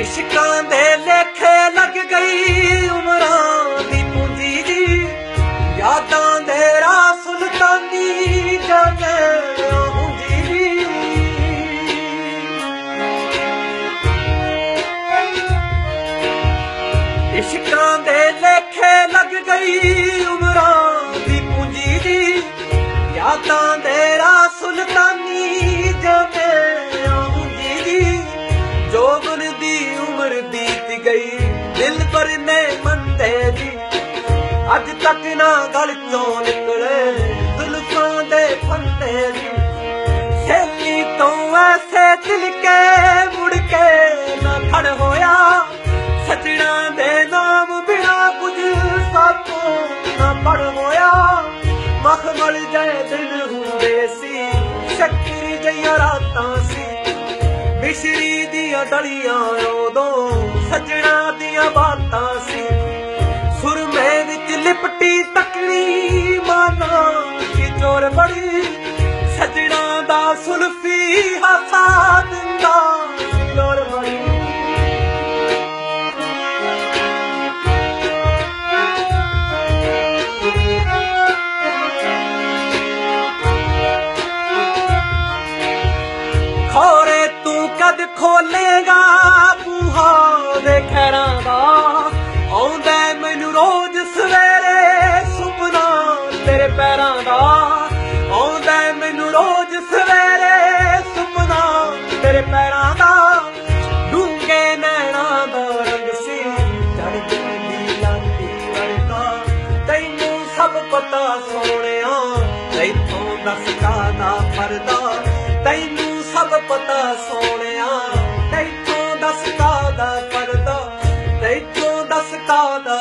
ਇਸ਼ਕਾਂ ਦੇ ਲੇਖੇ ਲੱਗ ਗਈ। ਇਸ਼ਕਾਂ ਦੇ ਲੇਖੇ ਲੱਗ ਗਈ ਉਮਰਾਂ ਦੀ ਪੂੰਜੀ ਦੀ। ਯਾਦਾਂ ਦੇ ਰਾ ਸੁਲਤਾਨੀ ਜਮੇ ਹੁੰਜੀ ਦੀ। ਜੋਬਨ ਦੀ ਉਮਰ ਬੀਤ ਗਈ, ਦਿਲ ਪਰ ਨੇ ਮੰਦੇ ਦੀ ਅੱਜ ਤੱਕ ਨਾ ਗਲ ਚੋਂ ਨਿਕਲੇ, ਜ਼ੁਲਫਾਂ ਦੇ ਫੰਦੇ ਦੀ ਸੇਲੀ ਤੋਂ ਐਸੇ ਦਿਲ ਕੇ ਮੁੜ ਕੇ ਨਾ ਖੜ ਹੋ ਦਿਨ ਹੁੰਦੇ ਸੀ। ਸ਼ੱਕਰ ਜਈਆਂ ਰਾਤਾਂ ਸੀ। ਮਿਸ਼ਰੀ ਦੀਆਂ ਡਲੀਆਂ ਉਦੋਂ ਸਜਣਾ ਦੀਆਂ ਬਾਤਾਂ ਸੀ। ਤੂੰ ਖੋਲੇਗਾ ਬੂਹਾ ਦੇ ਖੈਰਾਂ ਦਾ, ਆਉਂਦਾ ਮੈਨੂੰ ਰੋਜ਼ ਸਵੇਰੇ ਸੁਪਨਾ ਤੇਰੇ ਪੈਰਾਂ ਦਾ। ਆਉਂਦਾ ਮੈਨੂੰ ਰੋਜ਼ ਸਵੇਰੇ ਸੁਪਨਾ ਤੇਰੇ ਪੈਰਾਂ ਦਾ। ਡੂੰਗੇ ਨੈਣਾ ਦਾ ਰੰਗ ਸੀ ਚੜ੍ਹਦੀ ਲਾਂਦੀ ਵਰਗਾ ਤੈਨੂੰ ਸਭ ਪਤਾ ਸੋਹਣਿਆ ਤੈਨੂੰ ਦੱਸ ਕਾਦਾ ਫਰਦਾ ਤੈਨੂੰ ਸਭ ਪਤਾ ਸੋ ਦਸਕਾ ਦਾ